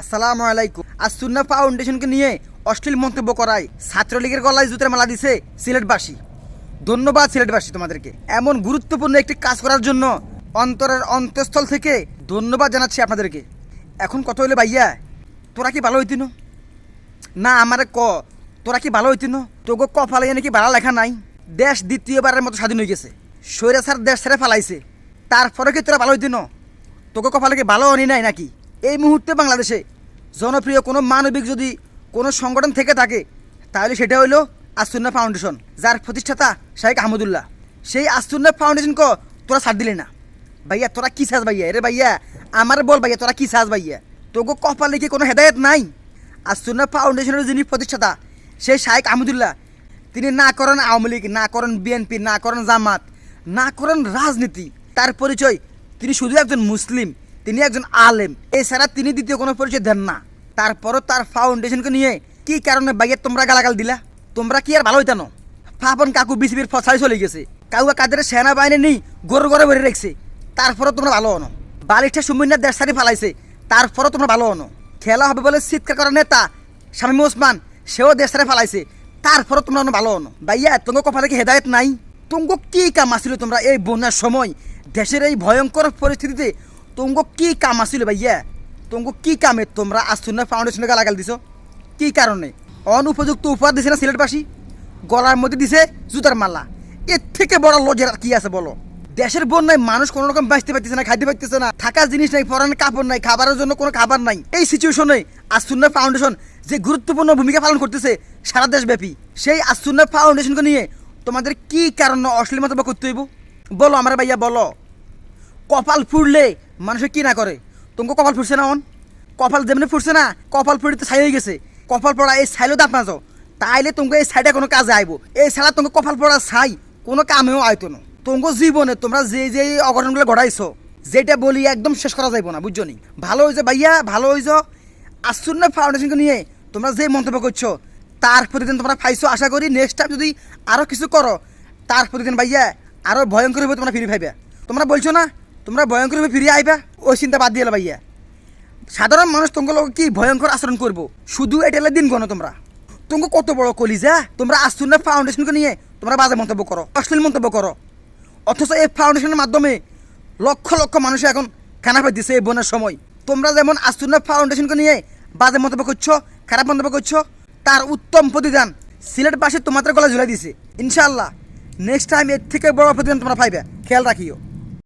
আসসালামু আলাইকুম। আর সুন্না ফাউন্ডেশনকে নিয়ে অশ্লীল মন্তব্য করায় ছাত্রলীগের গলায় জুতের মালা দিছে সিলেটবাসী। ধন্যবাদ সিলেটবাসী তোমাদেরকে। এমন গুরুত্বপূর্ণ একটি কাজ করার জন্য অন্তরের অন্তঃস্থল থেকে ধন্যবাদ জানাচ্ছি আপনাদেরকে। এখন কত হইলে, ভাইয়া, তোরা কি ভালো হইতি না? আমারে ক। তোরা কি ভালো হইতি না? তোকে কপালে নাকি ভালো লেখা নাই। দেশ দ্বিতীয়বারের মতো স্বাধীন হয়ে গেছে। স্বৈরাচার দেশ ছেড়ে ফেলাইছে। তারপরে কি তোরা ভালো হইতি না? তোকে কপালে কি ভালো অনি নাই নাকি? এই মুহূর্তে বাংলাদেশে জনপ্রিয় কোনো মানবিক যদি কোনো সংগঠন থেকে থাকে, তাহলে সেটা হইল আসুন্না ফাউন্ডেশন, যার প্রতিষ্ঠাতা শাহেক আহমদুল্লাহ। সেই আসুন্না ফাউন্ডেশন ক তোরা ছাড় দিলি না। ভাইয়া, তোরা কি চাস ভাইয়া? রে ভাইয়া, আমার বল ভাইয়া, তোরা কি চাস ভাইয়া? তোকে কপালে কি কোনো হেদায়ত নাই? আসুন্না ফাউন্ডেশনের যিনি প্রতিষ্ঠাতা, সেই শাহেক আহমদুল্লাহ, তিনি না করেন আওয়ামী লীগ, না করেন বিএনপি, না করেন জামাত, না করেন রাজনীতি। তার পরিচয়, তিনি শুধু একজন মুসলিম। তিনি একজন আলেম। এছাড়া তিনি দ্বিতীয় কোনো পরিচয় দেন না। তারপরও তার ফাউন্ডেশনকে নিয়ে কি কারণে বাইয়ে তোমরা গালাগাল দিলা? তোমরা কি আর ভালো হইতানো ফাপন কাকু বিসিবির ফসাই চলে গেছে। কাউয়া কাদের সেনাবাহিনী নেই, গরু গড়ে ভরে রেখেছে। তারপরও তোমরা ভালো হনো বালিশটা সুমিনা দেশ সারি ফালাইছে। তারপরও তোমরা ভালো হনো খেলা হবে বলে চিৎকার করার নেতা শামীম ওসমান, সেও দেশ সারি ফালাইছে। তারপরও তোমরা ভালো হনো ভাইয়া তোমার কপালে কি হেদায়ত নাই? তুমগো কি কাম আসিল তোমরা এই বন্যার সময়? দেশের এই ভয়ঙ্কর পরিস্থিতিতে তুমগো কি কাম আসিল ভাইয়া তুমগো কি কামে তোমরা আসুন্না ফাউন্ডেশনে গালাগাল দিছো কি কারণে অনুপযুক্ত উপহার দিছে না সিলেটবাসী গলার মধ্যে দিছে জুতার মালা এর থেকে বড় লজের কি আছে বলো দেশের বন্যায় মানুষ কোনো রকম বাঁচতে পারতেছে না খাইতে পারতেছে না থাকার জিনিস নাই পরানোর কাপড় নাই খাবারের জন্য কোনো খাবার নাই এই সিচুয়েশনে আসুন্না ফাউন্ডেশন যে গুরুত্বপূর্ণ ভূমিকা পালন করতেছে সারা দেশব্যাপী সেই আসুন্না ফাউন্ডেশনকে নিয়ে তোমাদের কি কারণ অশ্লীল মন্তব্য করতে হইব? বলো আমার ভাইয়া, বলো। কপাল ফুটলে মানুষে কি না করে? তোমাকে কপাল ফুটছে না, অন? কপাল যেমনি ফুটছে না, কপাল ফুটতে ছাই হয়ে গেছে। কপাল পড়া এই ছাইলেও দাঁত নাচো তাইলে তোমাকে এই সাইডে কোনো কাজে আইবো। এই ছাড়া তোমাকে কপাল পড়া ছাই, কোনো কামেও আইতো না। তোমাকে জীবনে তোমরা যে যে অঘটনগুলো ঘটাইছো, যেটা বলি একদম শেষ করা যাইবো না, বুঝছ নি? ভালো হয়েছে ভাইয়া, ভালো হয়েছ আসুন ফাউন্ডেশনকে নিয়ে তোমরা যে মন্তব্য করছ, তার প্রতিদিন তোমরা পাইছো। আশা করি নেক্সট টাইম যদি আরও কিছু করো, তার প্রতিদিন ভাইয়া আরও ভয়ঙ্কর হবে তোমরা ফিরে পাইবে। তোমরা বলছো না তোমরা ভয়ঙ্কর হবে ফিরে আইবা, ওই চিন্তা বাদ দিয়ে ভাইয়া সাধারণ মানুষ তোমাকে লোক কি ভয়ঙ্কর আচরণ করব? শুধু এটালে দিন গণ তোমরা। তোমাকে কত বড় কলিজা? তোমরা আসুন ফাউন্ডেশনকে নিয়ে তোমরা বাজে মন্তব্য করো, অশ্লীল মন্তব্য করো। অথচ এই ফাউন্ডেশনের মাধ্যমে লক্ষ লক্ষ মানুষ এখন খানা পাই দিছে এই বনের সময়। তোমরা যেমন আসুন ফাউন্ডেশনকে নিয়ে বাজে মন্তব্য করছ, খারাপ মন্তব্য করছ, তার উত্তম প্রতিদান সিলেটবাসী তোমাদের গলা ঝুলাই দিছে। ইনশাল্লাহ নেক্সট টাইম এর থেকে বড় প্রতিদান তোমরা পাইবে। খেয়াল রাখিও।